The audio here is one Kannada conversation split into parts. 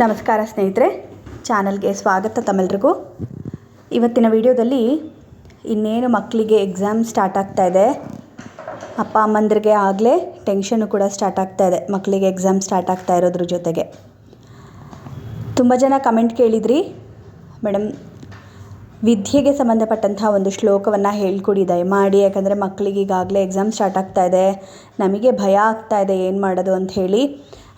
ನಮಸ್ಕಾರ ಸ್ನೇಹಿತರೆ, ಚಾನಲ್ಗೆ ಸ್ವಾಗತ ತಮ್ಮೆಲ್ರಿಗೂ. ಇವತ್ತಿನ ವಿಡಿಯೋದಲ್ಲಿ ಇನ್ನೇನು ಮಕ್ಕಳಿಗೆ ಎಕ್ಸಾಮ್ ಸ್ಟಾರ್ಟ್ ಆಗ್ತಾ ಇದೆ. ಅಪ್ಪ, ಅಮ್ಮಂದ್ರಿಗೆ ಆಗಲೇ ಟೆನ್ಷನ್ನು ಕೂಡ ಸ್ಟಾರ್ಟ್ ಆಗ್ತಾ ಇದೆ, ಮಕ್ಕಳಿಗೆ ಎಕ್ಸಾಮ್ ಸ್ಟಾರ್ಟ್ ಆಗ್ತಾ ಇರೋದ್ರ ಜೊತೆಗೆ. ತುಂಬ ಜನ ಕಮೆಂಟ್ ಕೇಳಿದ್ರಿ. ಮೇಡಮ್ ವಿದ್ಯೆಗೆ ಸಂಬಂಧಪಟ್ಟಂತಹ ಒಂದು ಶ್ಲೋಕವನ್ನು ಹೇಳ್ಕೊಡಿ ದಯಮಾಡಿ ಯಾಕಂದರೆ ಮಕ್ಕಳಿಗೆ ಈಗಾಗಲೇ ಎಕ್ಸಾಮ್ ಸ್ಟಾರ್ಟ್ ಆಗ್ತಾ ಇದೆ. ನಮಗೆ ಭಯ ಆಗ್ತಾ ಇದೆ, ಏನು ಮಾಡೋದು ಅಂತ ಹೇಳಿ.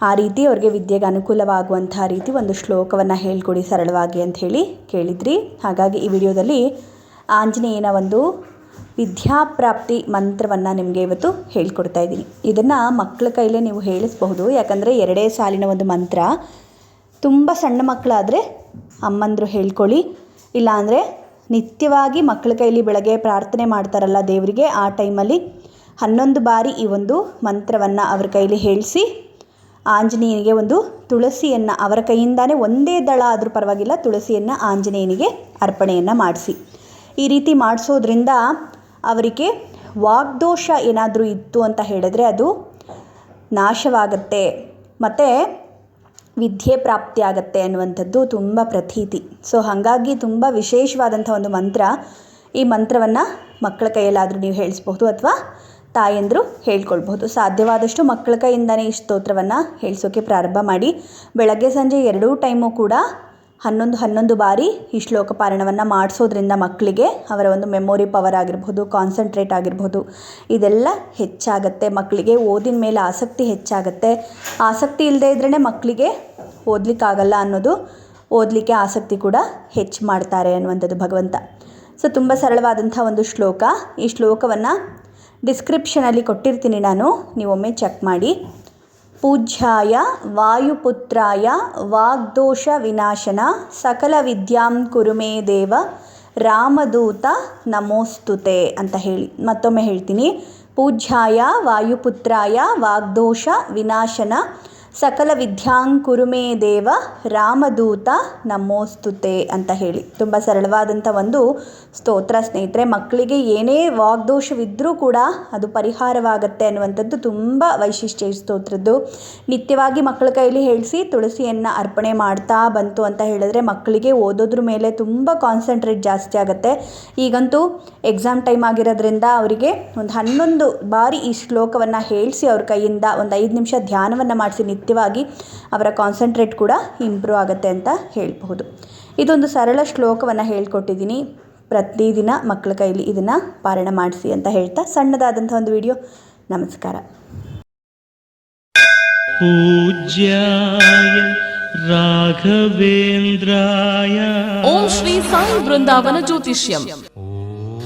ಆ ರೀತಿ ಅವ್ರಿಗೆ ವಿದ್ಯೆಗೆ ಅನುಕೂಲವಾಗುವಂಥ ರೀತಿ ಒಂದು ಶ್ಲೋಕವನ್ನು ಹೇಳ್ಕೊಡಿ ಸರಳವಾಗಿ ಅಂತ ಹೇಳಿ ಕೇಳಿದ್ರಿ. ಹಾಗಾಗಿ ಈ ವಿಡಿಯೋದಲ್ಲಿ ಆಂಜನೇಯನ ಒಂದು ವಿದ್ಯಾಪ್ರಾಪ್ತಿ ಮಂತ್ರವನ್ನು ನಿಮಗೆ ಇವತ್ತು ಹೇಳ್ಕೊಡ್ತಾ ಇದ್ದೀನಿ. ಇದನ್ನು ಮಕ್ಕಳ ಕೈಲೇ ನೀವು ಹೇಳಿಸ್ಬಹುದು. ಯಾಕಂದರೆ ಎರಡೇ ಸಾಲಿನ ಒಂದು ಮಂತ್ರ. ತುಂಬ ಸಣ್ಣ ಮಕ್ಕಳಾದರೆ ಅಮ್ಮಂದರು ಹೇಳ್ಕೊಳ್ಳಿ. ಇಲ್ಲಾಂದರೆ ನಿತ್ಯವಾಗಿ ಮಕ್ಕಳ ಕೈಲಿ ಬೆಳಗ್ಗೆ ಪ್ರಾರ್ಥನೆ ಮಾಡ್ತಾರಲ್ಲ ದೇವರಿಗೆ, ಆ ಟೈಮಲ್ಲಿ ಹನ್ನೊಂದು ಬಾರಿ ಈ ಒಂದು ಮಂತ್ರವನ್ನು ಅವ್ರ ಕೈಲಿ ಹೇಳಿಸಿ ಆಂಜನೇಯನಿಗೆ ಒಂದು ತುಳಸಿಯನ್ನು ಅವರ ಕೈಯಿಂದಾನೇ ಒಂದೇ ದಳ ಆದರೂ ಪರವಾಗಿಲ್ಲ, ತುಳಸಿಯನ್ನು ಆಂಜನೇಯನಿಗೆ ಅರ್ಪಣೆಯನ್ನು ಮಾಡಿಸಿ. ಈ ರೀತಿ ಮಾಡಿಸೋದ್ರಿಂದ ಅವರಿಗೆ ವಾಗ್ದೋಷ ಏನಾದರೂ ಇತ್ತು ಅಂತ ಹೇಳಿದ್ರೆ ಅದು ನಾಶವಾಗತ್ತೆ, ಮತ್ತು ವಿದ್ಯೆ ಪ್ರಾಪ್ತಿ ಆಗುತ್ತೆ ಅನ್ನುವಂಥದ್ದು ತುಂಬ ಪ್ರತೀತಿ. ಸೊ ಹಾಗಾಗಿ ತುಂಬ ವಿಶೇಷವಾದಂಥ ಒಂದು ಮಂತ್ರ ಈ ಮಂತ್ರವನ್ನು ಮಕ್ಕಳ ಕೈಯಲ್ಲಾದರೂ ನೀವು ಹೇಳಿಸ್ಬಹುದು ಅಥವಾ ತಾಯಂದರು ಹೇಳ್ಕೊಳ್ಬಹುದು. ಸಾಧ್ಯವಾದಷ್ಟು ಮಕ್ಕಳ ಕೈಯಿಂದನೇ ಈ ಸ್ತೋತ್ರವನ್ನು ಹೇಳಿಸೋಕೆ ಪ್ರಾರಂಭ ಮಾಡಿ. ಬೆಳಗ್ಗೆ ಸಂಜೆ ಎರಡೂ ಟೈಮು ಕೂಡ ಹನ್ನೊಂದು ಹನ್ನೊಂದು ಬಾರಿ ಈ ಶ್ಲೋಕ ಪಾರಣವನ್ನು ಮಾಡಿಸೋದ್ರಿಂದ ಮಕ್ಕಳಿಗೆ ಅವರ ಒಂದು ಮೆಮೊರಿ ಪವರ್ ಆಗಿರ್ಬೋದು, ಕಾನ್ಸಂಟ್ರೇಟ್ ಆಗಿರ್ಬೋದು, ಇದೆಲ್ಲ ಹೆಚ್ಚಾಗತ್ತೆ. ಮಕ್ಕಳಿಗೆ ಓದಿನ ಮೇಲೆ ಆಸಕ್ತಿ ಹೆಚ್ಚಾಗತ್ತೆ. ಆಸಕ್ತಿ ಇಲ್ಲದೇ ಇದ್ರೇ ಮಕ್ಕಳಿಗೆ ಓದಲಿಕ್ಕಾಗಲ್ಲ ಅನ್ನೋದು ಓದಲಿಕ್ಕೆ ಆಸಕ್ತಿ ಕೂಡ ಹೆಚ್ಚು ಮಾಡ್ತಾರೆ ಅನ್ನುವಂಥದ್ದು ಭಗವಂತ. ಸೊ, ತುಂಬ ಸರಳವಾದಂಥ ಒಂದು ಶ್ಲೋಕ. ಈ ಶ್ಲೋಕವನ್ನು ಡಿಸ್ಕ್ರಿಪ್ಷನಲ್ಲಿ ಕೊಟ್ಟಿರ್ತೀನಿ ನಾನು. ನೀವೊಮ್ಮೆ ಚೆಕ್ ಮಾಡಿ. ಪೂಜ್ಯಾಯ, ವಾಯುಪುತ್ರಾಯ, ವಾಗ್ದೋಷ ವಿನಾಶನ, ಸಕಲ ವಿದ್ಯಾಂ ಕುರುಮೇ ದೇವ, ರಾಮದೂತ ನಮೋಸ್ತುತೆ ಅಂತ ಹೇಳಿ ಮತ್ತೊಮ್ಮೆ ಹೇಳ್ತೀನಿ. ಪೂಜ್ಯಾಯ, ವಾಯುಪುತ್ರಾಯ, ವಾಗ್ದೋಷ ವಿನಾಶನ ಸಕಲ ವಿದ್ಯಾಂಕುರುಮೇ ದೇವ ರಾಮದೂತ ನಮೋಸ್ತುತೆ ಅಂತ ಹೇಳಿ. ತುಂಬ ಸರಳವಾದಂಥ ಒಂದು ಸ್ತೋತ್ರ ಸ್ನೇಹಿತರೆ, ಮಕ್ಕಳಿಗೆ ಏನೇ ವಾಗ್ದೋಷವಿದ್ದರೂ ಕೂಡ ಅದು ಪರಿಹಾರವಾಗತ್ತೆ ಅನ್ನುವಂಥದ್ದು ತುಂಬ ವೈಶಿಷ್ಟ್ಯ ಸ್ತೋತ್ರದ್ದು. ನಿತ್ಯವಾಗಿ ಮಕ್ಕಳ ಕೈಲಿ ಹೇಳಿಸಿ ತುಳಸಿಯನ್ನು ಅರ್ಪಣೆ ಮಾಡ್ತಾ ಬಂತು ಅಂತ ಹೇಳಿದ್ರೆ ಮಕ್ಕಳಿಗೆ ಓದೋದ್ರ ಮೇಲೆ ತುಂಬ ಕಾನ್ಸಂಟ್ರೇಟ್ ಜಾಸ್ತಿ ಆಗುತ್ತೆ. ಈಗಂತೂ ಎಕ್ಸಾಮ್ ಟೈಮ್ ಆಗಿರೋದ್ರಿಂದ ಅವರಿಗೆ ಒಂದು ಹನ್ನೊಂದು ಬಾರಿ ಈ ಶ್ಲೋಕವನ್ನು ಹೇಳಿಸಿ ಅವ್ರ ಕೈಯಿಂದ ಒಂದು ಐದು ನಿಮಿಷ ಧ್ಯಾನವನ್ನು ಮಾಡಿಸಿ ಮುಖ್ಯವಾಗಿ ಅವರ ಕಾನ್ಸಂಟ್ರೇಟ್ ಕೂಡ ಇಂಪ್ರೂವ್ ಆಗುತ್ತೆ ಅಂತ ಹೇಳಬಹುದು. ಇದೊಂದು ಸರಳ ಶ್ಲೋಕವನ್ನು ಹೇಳ್ಕೊಟ್ಟಿದ್ದೀನಿ. ಪ್ರತಿದಿನ ಮಕ್ಕಳ ಕೈಲಿ ಇದನ್ನು ಪಾರಣ ಮಾಡಿಸಿ ಅಂತ ಹೇಳ್ತಾ ಸಣ್ಣದಾದಂಥ ಒಂದು ವಿಡಿಯೋ. ನಮಸ್ಕಾರ. ಪೂಜ್ಯ ರಾಘವೇಂದ್ರಾಯ. ಓಂ ಶ್ರೀ ಸಾಯಿ ಬೃಂದಾವನ ಜ್ಯೋತಿಷ್ಯಂ.